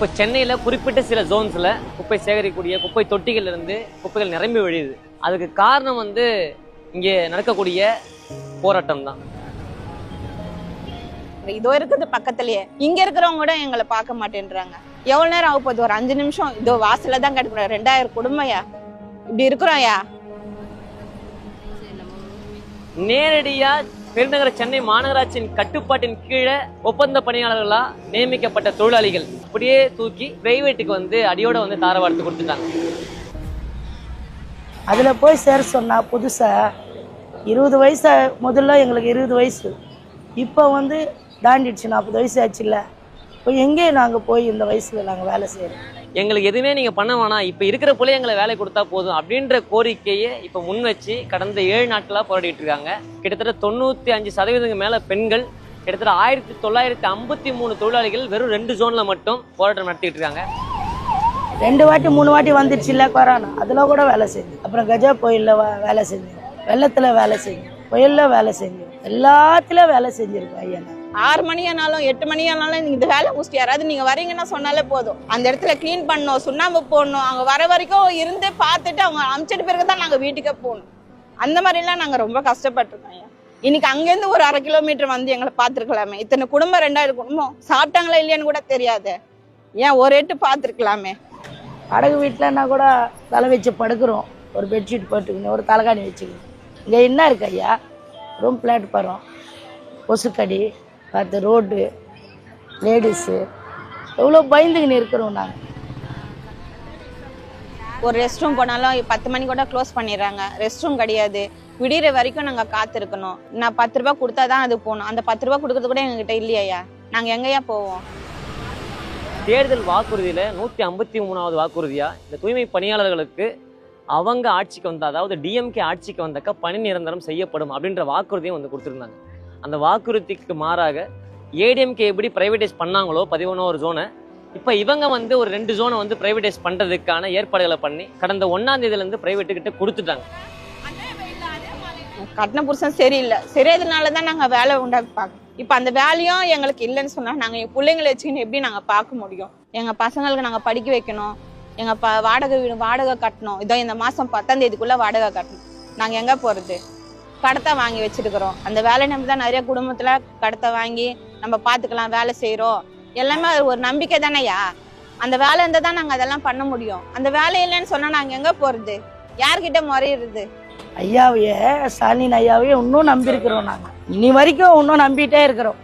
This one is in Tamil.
இப்போ சென்னையில் குறிப்பிட்ட சில ஜோன்ஸில் குப்பை சேகரிக்கக்கூடிய குப்பை தொட்டிகள் இருந்து குப்பைகள் நிரம்பி வழியுது அதுக்கு காரணம் வந்து இங்கே நடக்கக்கூடிய போராட்டம் தான் இதோ இருக்குது பக்கத்துலயே. இங்க இருக்கிறவங்க கூட எங்களை பார்க்க மாட்டேன்றாங்க. எவ்வளவு நேரம் ஆகும் போகுது? ஒரு அஞ்சு நிமிஷம். இதோ வாசல்ல தான் கிடக்குறோம். ரெண்டாயிரம் குடும்பம்யா இப்படி இருக்கிறோம்யா நேரடியா பெருநகர சென்னை மாநகராட்சியின் கட்டுப்பாட்டின் கீழே ஒப்பந்த பணியாளர்களா நியமிக்கப்பட்ட தொழிலாளிகள் அப்படியே தூக்கி பிரைவேட்டுக்கு வந்து அடியோட வந்து தாரவாடுத்து கொடுத்துட்டாங்க. அதில் போய் சேர சொன்னா புதுசாக இருபது வயசு முதல்ல எங்களுக்கு இருபது வயசு. இப்போ வந்து தாண்டிடுச்சு நாற்பது வயசு ஆச்சு இல்லை இப்போ எங்கே நாங்கள் போய் இந்த வயசில் நாங்கள் வேலை செய்கிறோம் எங்களுக்கு எதுவுமே நீங்க பண்ண வேணாம். இப்ப இருக்கிற போல எங்களை வேலை கொடுத்தா போதும். அப்படின்ற கோரிக்கையை இப்ப முன் வச்சு கடந்த ஏழு நாட்களா போராடிட்டு இருக்காங்க. கிட்டத்தட்ட தொண்ணூத்தி அஞ்சு சதவீதம் மேல பெண்கள் கிட்டத்தட்ட ஆயிரத்தி தொள்ளாயிரத்தி ஐம்பத்தி மூணு தொழிலாளிகள் வெறும் ரெண்டு ஜோன்ல மட்டும் போராட்டம் நடத்திட்டு இருக்காங்க. ரெண்டு வாட்டி மூணு வாட்டி வந்துடுச்சுல்ல கொரோனா. அதில் கூட வேலை செஞ்சோம் அப்புறம் கஜா புயலில் வேலை செஞ்சோம் வெள்ளத்தில் வேலை செஞ்சோம் புயலில் வேலை செஞ்சோம் எல்லாத்துலேயும் வேலை செஞ்சுருக்கோம் ஐயா நான். ஆறு மணி ஆனாலும் எட்டு மணி ஆனாலும் இந்த வேலை முடிச்சுட்டு யாராவது நீங்கள் வரீங்கன்னா சொன்னாலே போதும். அந்த இடத்துல க்ளீன் பண்ணணும் சுண்ணாம்பு போடணும். அவங்க வர வரைக்கும் இருந்து பார்த்துட்டு அவங்க அமுச்சிட்டு பிறகு தான் நாங்கள் வீட்டுக்கே போகணும். அந்த மாதிரிலாம் நாங்கள் ரொம்ப கஷ்டப்பட்டுருக்கோம் ஐயா. இன்னைக்கு அங்கேருந்து ஒரு அரை கிலோமீட்டர் வந்து எங்களை பார்த்துருக்கலாமே. இத்தனை குடும்பம் ரெண்டாயிரம் குடும்பம். சாப்பிட்டாங்களா இல்லையான்னு கூட தெரியாது. ஏன் ஒரு எட்டு பார்த்துருக்கலாமே? அடகு வீட்டிலன்னா கூட தலை வச்சு படுக்கிறோம். ஒரு பெட்ஷீட் போட்டுக்கணும் ஒரு தலைகாணி வச்சுக்கணும் இங்கே என்ன இருக்கு ஐயா? ரூம் பிளாட் போகிறோம் கொசுக்கடி. பார்த்து ரோடு லேடிஸு எவ்வளோ பயந்துக்கின்னு இருக்கிறோம் நாங்கள் ஒரு ரெஸ்ட் ரூம் போனாலும் பத்து மணி கூட க்ளோஸ் பண்ணிடுறாங்க. ரெஸ்ட் ரூம் கிடையாது. விடிகிற வரைக்கும் நாங்கள் காத்திருக்கணும். நான் பத்து ரூபா கொடுத்தா தான் அது போகணும். அந்த பத்து ரூபா கொடுக்கறது கூட எங்ககிட்ட இல்லையா? நாங்கள் எங்கேயா போவோம்? தேர்தல் வாக்குறுதியில நூத்தி ஐம்பத்தி மூணாவது வாக்குறுதியா? இந்த தூய்மை பணியாளர்களுக்கு அவங்க ஆட்சிக்கு வந்த அதாவது டிஎம்கே ஆட்சிக்கு வந்தக்க பணி நிரந்தரம் செய்யப்படும் அப்படின்ற வாக்குறுதியும் வந்து கொடுத்துருந்தாங்க. அந்த வாக்குறுதிக்கு மாறாக ஏடிஎம்கே எப்படி பிரைவேடைஸ் பண்ணாங்களோ பதினொன்று ஜோனை இப்போ இவங்க வந்து ஒரு ரெண்டு ஜோனை வந்து பிரைவேடைஸ் பண்ணுறதுக்கான ஏற்பாடுகளை பண்ணி கடந்த ஒன்றாம் தேதியிலேருந்து இருந்து கொடுத்துட்டாங்க. கட்டின புருஷன் சரியில்லை. சரியாதனால தான் நாங்கள் வேலை உண்டாக்கி பார்க்கணும் இப்போ அந்த வேலையும் எங்களுக்கு இல்லைன்னு சொன்னால் நாங்கள் என் பிள்ளைங்களை வச்சுக்கின்னு எப்படி நாங்கள் பார்க்க முடியும்? எங்கள் பசங்களுக்கு நாங்கள் படிக்க வைக்கணும். எங்கள் ப வாடகை வீடு வாடகை கட்டணும். இதோ இந்த மாதம் பத்தாம் தேதிக்குள்ளே வாடகை கட்டணும். நாங்கள் எங்கே போகிறது கடத்தை வாங்கி வச்சிருக்கிறோம். அந்த வேலை நம்பி தான் நிறைய குடும்பத்தில் கடத்தை வாங்கி நம்ம பார்த்துக்கலாம் வேலை செய்கிறோம் எல்லாமே அது ஒரு நம்பிக்கை தானேயா? அந்த வேலை இருந்தால் தான் நாங்கள் அதெல்லாம் பண்ண முடியும். அந்த வேலை இல்லைன்னு சொன்னால் நாங்கள் எங்கே போகிறது யார்கிட்ட முறையிடுறது ஐயாவையே ஸ்டாலின் ஐயாவையே இன்னும் நம்பியிருக்கிறோம் நாங்கள் இனி வரைக்கும் இன்னும் நம்பிட்டே இருக்கிறோம்.